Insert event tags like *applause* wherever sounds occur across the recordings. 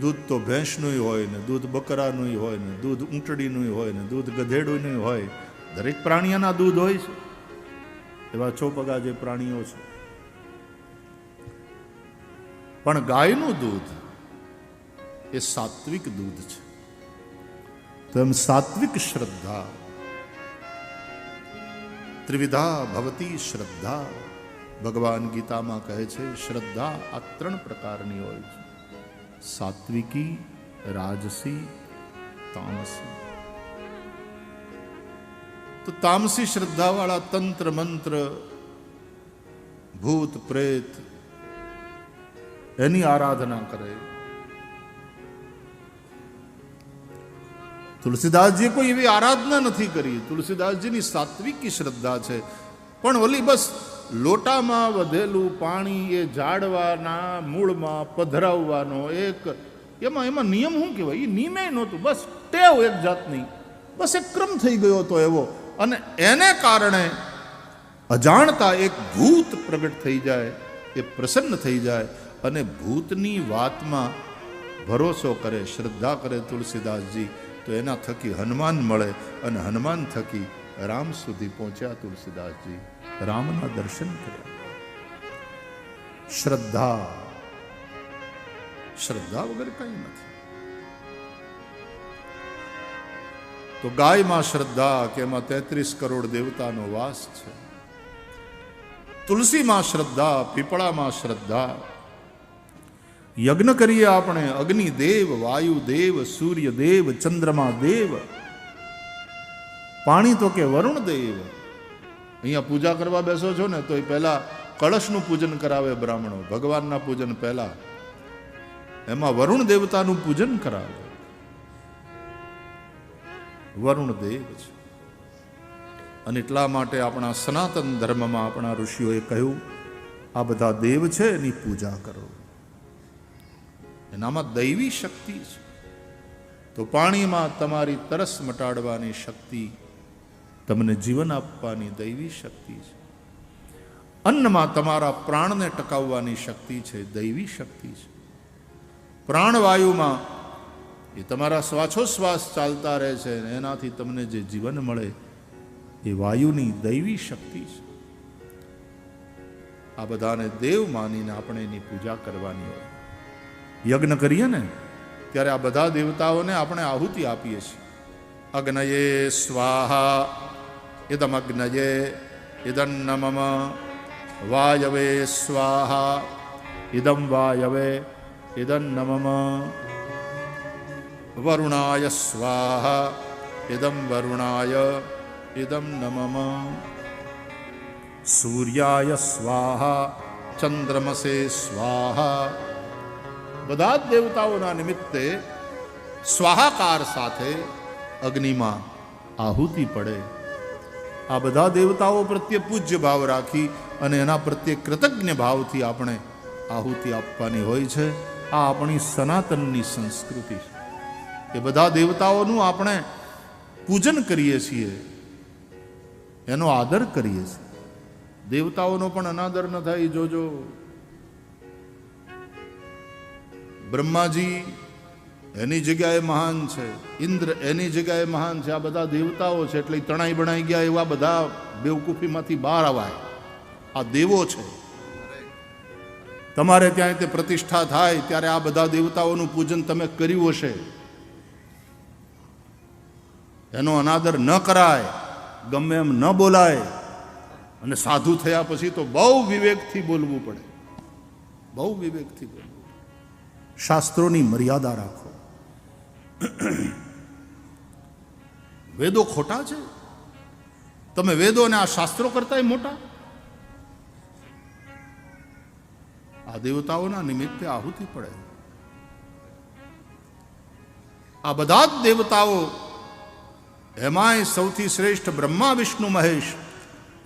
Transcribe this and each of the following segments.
દૂધ તો ભેંસનું હોય ને, દૂધ બકરાનું હોય ને, દૂધ ઊંટડીનું હોય ને, દૂધ ગધેડુંનું હોય. દરેક પ્રાણીઓના દૂધ હોય છે. એવા ચોપગા જે પ્રાણીઓ છે. પણ ગાયનું દૂધ એ સાત્વિક દૂધ છે. તો એમ સાત્વિક શ્રદ્ધા. ત્રિવિધા ભવતી શ્રદ્ધા. ભગવાન ગીતામાં કહે છે, શ્રદ્ધા આ ત્રણ પ્રકારની હોય છે. સાત્વિકી રાજસી તામસી તો તામસી શ્રદ્ધાવાળા તંત્ર મંત્ર ભૂત પ્રેત એની આરાધના કરે તુલસીદાસજીએ કોઈ એવી આરાધના નથી કરી તુલસીદાસજીની સાત્વિકી શ્રદ્ધા છે પણ ઓલી બસ લોટામાં વધેલું પાણી એ ઝાડવાના મૂળમાં પધરાવવાનો એક, એમાં એમાં નિયમ શું કહેવાય? એ નિયમે નહોતું. બસ ટેવ એક જાતની. બસ એક ક્રમ થઈ ગયો હતો એવો. અને એને કારણે અજાણતા એક ભૂત પ્રગટ થઈ જાય, એ પ્રસન્ન થઈ જાય અને ભૂતની વાતમાં ભરોસો કરે, શ્રદ્ધા કરે તુલસીદાસજી. તો એના થકી હનુમાન મળે અને હનુમાન થકી રામ સુધી પહોંચ્યા તુલસીદાસજી, રામના દર્શન કર્યા. શ્રદ્ધા. શ્રદ્ધા વગર કંઈ નથી. તો ગાયમાં શ્રદ્ધા કે એમાં તેત્રીસ કરોડ દેવતાનો વાસ છે. તુલસીમાં શ્રદ્ધા, પીપળામાં શ્રદ્ધા. યજ્ઞ કરીએ આપણે અગ્નિ દેવ વાયુ દેવ સૂર્ય દેવ ચંદ્રમા દેવ પાણી તો કે વરુણ દૈવ. અહીંયા પૂજા કરવા બેસો છો ને તો એ પહેલા કળશનું પૂજન કરાવે બ્રાહ્મણો. ભગવાનના પૂજન પહેલા. એમાં વરુણ દેવતાનું પૂજન કરાવે. વરુણ દેવ છે. અને એટલા માટે આપણા સનાતન ધર્મમાં આપણા ઋષિઓએ કહ્યું, આ બધા દેવ છે, એની પૂજા કરો. એનામાં દૈવી શક્તિ છે. તો પાણીમાં તમારી તરસ મટાડવાની શક્તિ તમને જીવન આપવાની દૈવી શક્તિ છે. અન્નમાં તમારા પ્રાણને ટકાવવાની શક્તિ છે, દૈવી શક્તિ છે. પ્રાણવાયુમાં એ તમારા શ્વાસોશ્વાસ ચાલતા રહે છે એનાથી તમને જે જીવન મળે એ વાયુની દૈવી શક્તિ છે. આ બધાને દેવ માનીને આપણે એની પૂજા કરવાની હોય. યજ્ઞ કરીએ ને, ત્યારે આ બધા દેવતાઓને આપણે આહુતિ આપીએ છીએ. અગ્નયે સ્વાહા ઇદમ અગ્નયે ઇદન્નમમ વાયવે સ્વાહા ઇદમ વાયવે ઇદન્નમમ વરુણાય સ્વાહા ઇદમ વરુણાય ઇદમ નમમ સૂર્યાય સ્વાહા ચંદ્રમસે સ્વાહા બધા જ દેવતાઓના નિમિત્તે સ્વાહાકાર સાથે અગ્નિમાં આહુતિ પડે આ બધા દેવતાઓ પ્રત્યે પૂજ્ય ભાવ રાખી અને એના પ્રત્યે કૃતજ્ઞ ભાવથી આપણે આહુતિ આપવાની હોય છે. આ આપણી સનાતનની સંસ્કૃતિ છે. એ બધા દેવતાઓનું આપણે પૂજન કરીએ છીએ. એનો આદર કરીએ છીએ. દેવતાઓનો પણ અનાદર ન થાય, જોજો. બ્રહ્માજી એની જગ્યાએ મહાન છે. ઇન્દ્ર એની જગ્યાએ મહાન છે. આ બધા દેવતાઓ છે એટલે તણાઈ બણાઈ ગયા એવા બધા બેવકૂફીમાંથી બહાર આવાય. આ દેવો છે. તમારે ત્યાં તે પ્રતિષ્ઠા થાય ત્યારે આ બધા દેવતાઓનું પૂજન તમે કર્યું હશે. એનો અનાદર ન કરાય, ગમે એમ ન બોલાય. અને સાધુ થયા પછી તો બહુ વિવેકથી બોલવું પડે. બહુ વિવેકથી બોલવું શાસ્ત્રોની મર્યાદા રાખો. *coughs* વેદો ખોટા છે? તમે વેદો અને આ શાસ્ત્રો કરતા મોટા? આ દેવતાઓના નિમિત્તે આહુતિ પડે. આ બધા જ દેવતાઓ એમાંય સૌથી શ્રેષ્ઠ બ્રહ્મા, વિષ્ણુ, મહેશ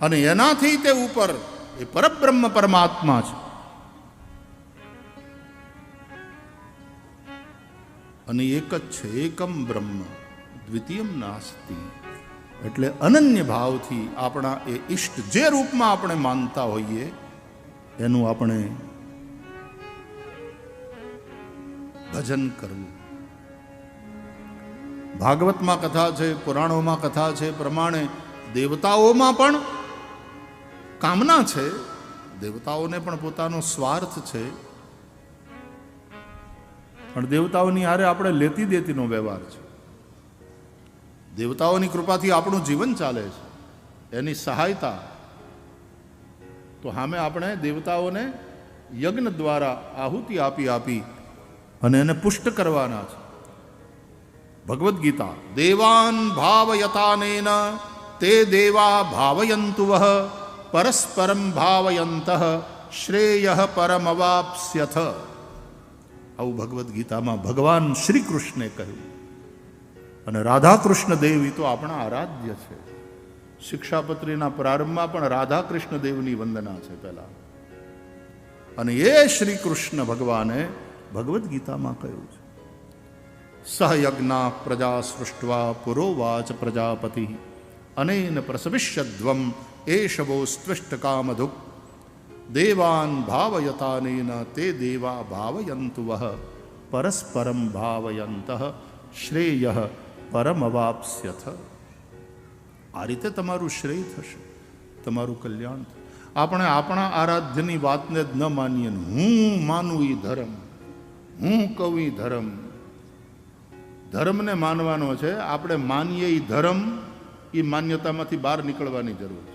અને એનાથી તે ઉપર એ પરબ્રહ્મ પરમાત્મા છે. અને એક જ છે, એકમ બ્રહ્મ. દ્વિતીયમ નાસ્તિ. એટલે અનન્ય ભાવથી આપણા એ ઈષ્ટ જે રૂપમાં આપણે માનતા હોઈએ, એનું આપણે ભજન કરવું. ભાગવતમાં કથા છે, પુરાણોમાં કથા છે, પ્રમાણે દેવતાઓમાં પણ કામના છે, દેવતાઓને પણ પોતાનો સ્વાર્થ છે. પણ દેવતાઓની હારે આપણે લેતી દેતીનો વ્યવહાર છે. દેવતાઓની કૃપાથી આપણું જીવન ચાલે છે. એની સહાયતા. તો સામે આપણે દેવતાઓને યજ્ઞ દ્વારા આહુતિ આપી આપી અને એને પુષ્ટ કરવાના છે. ભગવદ્ ગીતા, દેવાન ભાવયતાનેન, તે દેવા ભાવયંતુ વહ પરસ્પરમ ભાવયંત, શ્રેય પરમવાપ્સ્યથ. આવું ભગવદ્ ગીતામાં ભગવાન શ્રી કૃષ્ણે કહ્યું. અને રાધા કૃષ્ણ દેવ તો આપણા આરાધ્ય છે. શિક્ષાપત્રીના પ્રારંભમાં પણ રાધાકૃષ્ણ દેવની વંદના છે પહેલા. અને એ શ્રી કૃષ્ણ ભગવાને ભગવદ્ ગીતામાં કહ્યું છે. સહયજ્ઞા પ્રજા સૃષ્ટવા પુરોવાચ પ્રજાપતિ. અનેન પ્રસવિષ્યધ્વમ એષવો સ્ત્વિષ્ટ કામધુક દેવાન ભાવયતાનેન તે દેવા ભાવયંતુ વહ પરસ્પરમ ભાવયંત શ્રેય પરમવાપ્સ્યથ આ રીતે તમારું શ્રેય થશે તમારું કલ્યાણ આપણે આપણા આરાધ્યની વાતને જ ન માનીએ હું માનું એ ધર્મ હું કહું એ ધર્મ ધર્મને માનવાનો છે આપણે માનીએ એ ધર્મ એ માન્યતામાંથી બહાર નીકળવાની જરૂર છે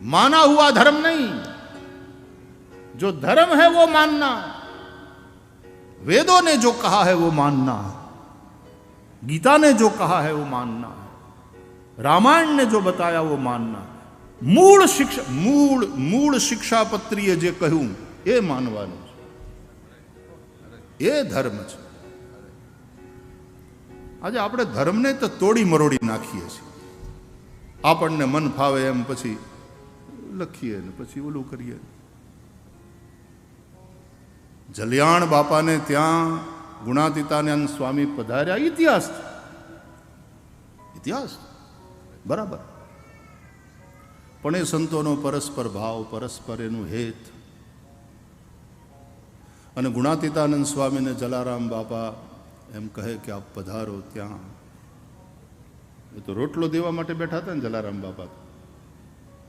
माना हुआ धर्म नहीं जो धर्म है वो मानना वेदों ने जो कहा है वो मानना गीता ने जो कहा है वो मानना रामायण ने जो बताया वो मानना મૂળ શિક્ષા મૂળ મૂળ શિક્ષાપત્રીએ જે કહ્યું એ માનવાનું છે એ ધર્મ છે આજે આપણે ધર્મને તો તોડી મરોડી નાખીએ છીએ આપણને મન ફાવે એમ પછી લખીએ ને પછી ઓલું કરીએ. જલિયાણ બાપાને ત્યાં ગુણાતીતાનંદ સ્વામી પધાર્યા. ઇતિહાસ ઇતિહાસ? બરાબર. પણ એ સંતોનો પરસ્પર ભાવ, પરસ્પર એનું હેત. અને ગુણાતીતાનંદ સ્વામીને જલારામ બાપા એમ કહે કે આપ પધારો ત્યાં. એ તો રોટલો દેવા માટે બેઠા હતા ને જલારામ બાપા.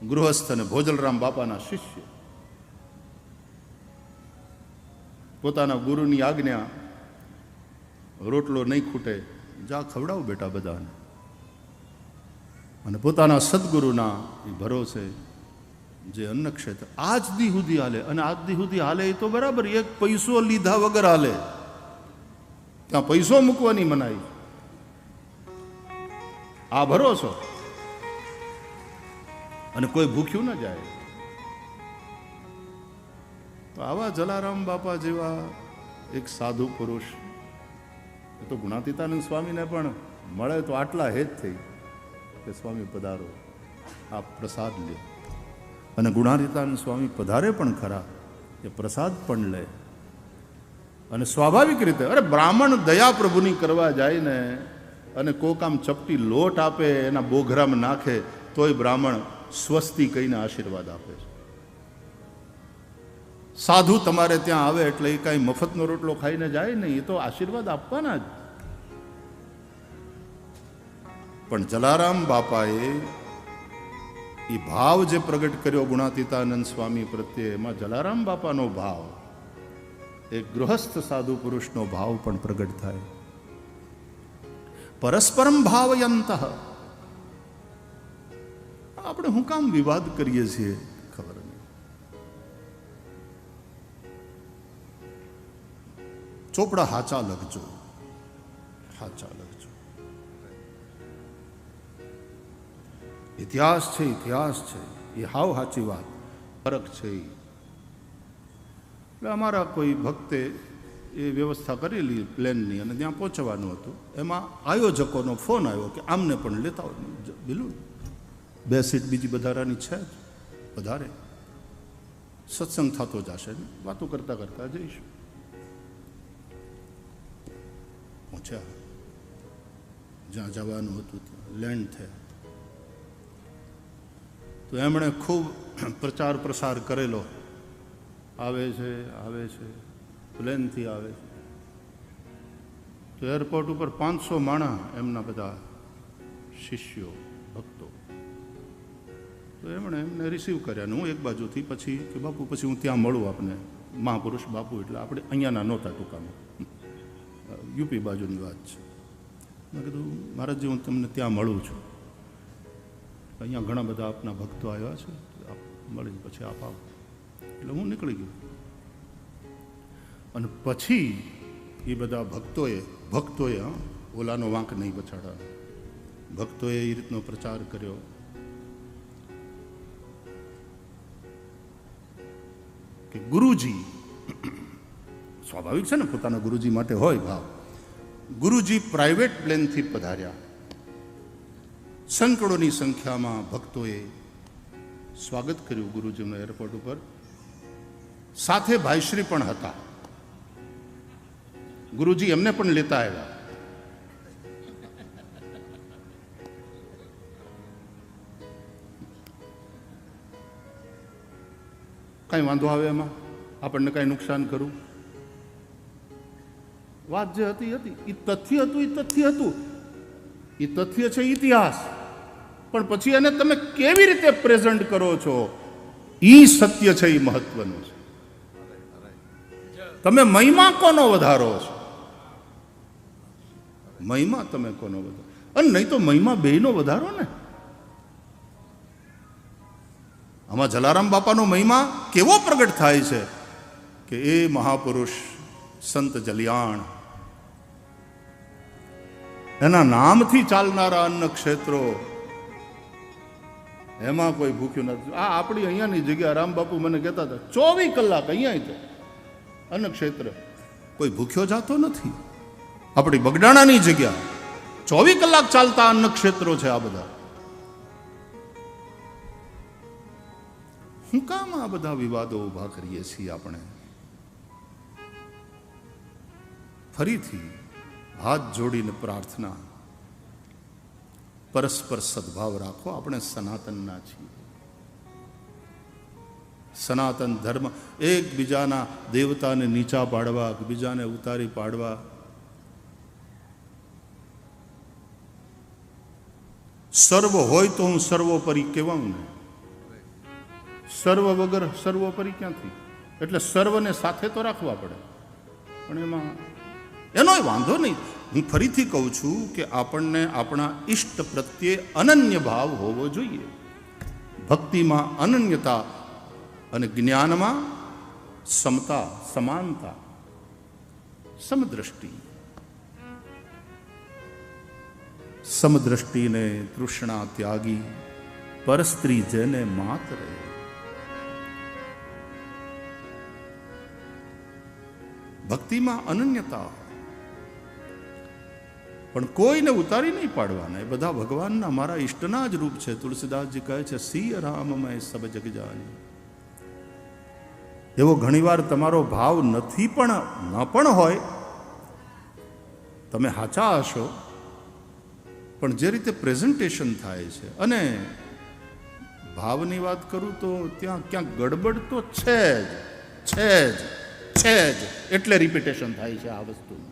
ગૃહસ્થ અને ભોજલરામ બાપાના શિષ્ય. પોતાના ગુરુની આજ્ઞા, રોટલો નહીં ખૂટે, જા ખવડાવો બેટા બધાને. અને પોતાના સદગુરુના એ ભરોસે જે અન્ન ક્ષેત્ર આજ દી સુધી હાલે, અને આજ દી સુધી હાલે એ તો બરાબર, એક પૈસો લીધા વગર હાલે. ત્યાં પૈસો મૂકવાની મનાઈ. આ ભરોસો અને કોઈ ભૂખ્યું ન જાય. તો આવા જલારામ બાપા જેવા એક સાધુ પુરુષ, એ તો ગુણાતીતાનંદ સ્વામીને પણ મળે તો આટલા હેત થઈ કે સ્વામી પધારો આ પ્રસાદ લે અને ગુણાતીતાનંદ સ્વામી પધારે પણ ખરા, એ પ્રસાદ પણ લે. અને સ્વાભાવિક રીતે, અરે બ્રાહ્મણ દયા પ્રભુની કરવા જાય ને, અને કોક આમ ચપટી લોટ આપે, એના બોઘરામાં નાખે, તોય બ્રાહ્મણ સ્વસ્તી કહીને આશીર્વાદ આપે છે. સાધુ તમારે ત્યાં આવે એટલે એ કાંઈ મફતનો રોટલો ખાઈને જાય નહીં, એ તો આશીર્વાદ આપવાના જ. પણ જલારામ બાપાએ એ ભાવ જે પ્રગટ કર્યો ગુણાતીતાનંદ સ્વામી પ્રત્યે, એમાં જલારામ બાપાનો ભાવ, એક ગૃહસ્થ સાધુ પુરુષનો ભાવ પણ પ્રગટ થાય. પરસ્પરમ ભાવયંત. આપણે હું કામ વિવાદ કરીએ છીએ? ખબર નહીં. ચોપડા હાચા લખજો. હાચા લખજો. ઇતિહાસ છે ઇતિહાસ છે. એ હાવ સાચી વાત. ફરક છે એટલે અમારા કોઈ ભક્તે એ વ્યવસ્થા કરેલી પ્લેનની અને ત્યાં પહોંચવાનું હતું. એમાં આયોજકોનો ફોન આવ્યો કે આમને પણ લેતા બિલું બે સીટ બીજી વધારાની છે જ. વધારે. સત્સંગ થતો જશે. ને વાતો કરતા કરતા જઈશું. પહોંચ્યા. જ્યાં જવાનું હતું લેન્ડ થયા. તો એમણે ખૂબ પ્રચાર પ્રસાર કરેલો. આવે છે આવે છે. પ્લેનથી આવે છે. તો એરપોર્ટ ઉપર પાંચસો માણા એમના બધા શિષ્યો, ભક્તો. તો એમણે એમને રિસીવ કર્યા ને હું એક બાજુથી પછી કે બાપુ, પછી હું ત્યાં મળું આપને. મહાપુરુષ બાપુ એટલે આપણે અહીંયાના નહોતા ટૂંકામાં. યુપી બાજુની વાત છે. મેં કીધું મહારાજજી હું તમને ત્યાં મળું છું. અહીંયા ઘણા બધા આપના ભક્તો આવ્યા છે. આપ મળીને પછી આપ આવો. એટલે હું નીકળી ગયો. અને પછી એ બધા ભક્તોએ ભક્તોએ ઓલાનો વાંક નહીં પછાડા ભક્તોએ એ રીતનો પ્રચાર કર્યો. કે ગુરુજી, સ્વાભાવિક છે ને પોતાના ગુરુજી માટે હોય ભાવ. ગુરુજી પ્રાઇવેટ પ્લેનથી પધાર્યા. સંકળોની સંખ્યામાં ભક્તોએ સ્વાગત કર્યું ગુરુજીનું એરપોર્ટ ઉપર. સાથે ભાઈશ્રી પણ હતા. ગુરુજી એમને પણ લેતા આવ્યા. કઈ વાંધો આવે એમાં? આપણને કાંઈ નુકસાન કરું વાત જે હતી હતી. એ તથ્ય હતું એ તથ્ય હતું. એ તથ્ય છે ઇતિહાસ. પણ પછી એને તમે કેવી રીતે પ્રેઝન્ટ કરો છો? એ સત્ય છે એ મહત્વનું છે. તમે મહિમા કોનો વધારો છો? મહિમા તમે કોનો વધારો? અને નહીં તો મહિમા બેયનો વધારો ને? આમાં જલારામ બાપાનો મહિમા કેવો પ્રગટ થાય છે કે એ મહાપુરુષ સંત જલિયાણ. એના નામથી ચાલનારા અન્ન ક્ષેત્રો, એમાં કોઈ ભૂખ્યું નથી આ આપણી અહીંયાની જગ્યા, રામ બાપુ મને કહેતા હતા, ચોવીસ કલાક અહીંયા તો અન્ન ક્ષેત્ર. કોઈ ભૂખ્યો જાતો નથી. આપણી બગડાણાની જગ્યા, ચોવીસ કલાક ચાલતા અન્ન ક્ષેત્રો છે આ બધા. હું કામ આ બધા વિવાદો ઊભા કરીએ છીએ આપણે? ફરીથી હાથ જોડીને પ્રાર્થના. પરસ્પર સદભાવ રાખો, આપણે સનાતનના છીએ. સનાતન ધર્મ એકબીજાના દેવતાને નીચા પાડવા, એકબીજાને ઉતારી પાડવા. સર્વ હોય તો હું સર્વોપરી કહેવાઉં ને. સર્વ વગર સર્વોપરી ક્યાંથી? એટલે સર્વને સાથે તો રાખવા પડે. પણ એમાં એનો વાંધો નહીં. હું ફરીથી કહું છું કે આપણને આપણા ઈષ્ટ પ્રત્યે અનન્ય ભાવ હોવો જોઈએ. ભક્તિમાં અનન્યતા અને જ્ઞાનમાં સમતા, સમાનતા, સમદ્રષ્ટિ. સમદ્રષ્ટિને તૃષ્ણા ત્યાગી, પરસ્ત્રી જેને માતરે ભક્તિમાં અનન્યતા. પણ કોઈને ઉતારી નહીં પાડવાના. એ બધા ભગવાનના મારા ઈષ્ટના જ રૂપ છે. તુલસીદાસજી કહે છે, સિંહ રામમય સબ જગજાની એવો ઘણીવાર તમારો ભાવ નથી પણ, ન પણ હોય. તમે હાચા હશો. પણ જે રીતે પ્રેઝન્ટેશન થાય છે અને ભાવની વાત કરું તો ત્યાં ક્યાંક ગડબડ તો છે જ છે જ. છે જ. એટલે રિપીટેશન થાય છે આ વસ્તુનું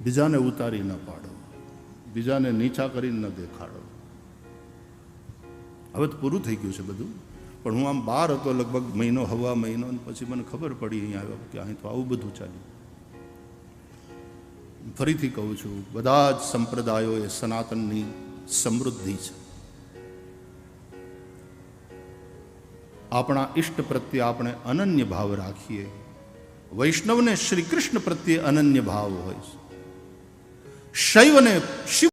બીજાને ઉતારી ન પાડો. બીજાને નીચા કરીને ન દેખાડો. હવે તો પૂરું થઈ ગયું છે બધું. પણ હું આમ બહાર હતો લગભગ મહિનો, હવા મહિનો પછી મને ખબર પડી અહીંયા આવ્યો કે અહીં તો આવું બધું ચાલ્યું. ફરીથી કહું છું, બધા જ સંપ્રદાયો એ સનાતનની સમૃદ્ધિ છે. આપણા ઈષ્ટ પ્રત્યે આપણે અનન્ય ભાવ રાખીએ. વૈષ્ણવને શ્રી કૃષ્ણ પ્રત્યે અનન્ય ભાવ હોય શૈવને શિવ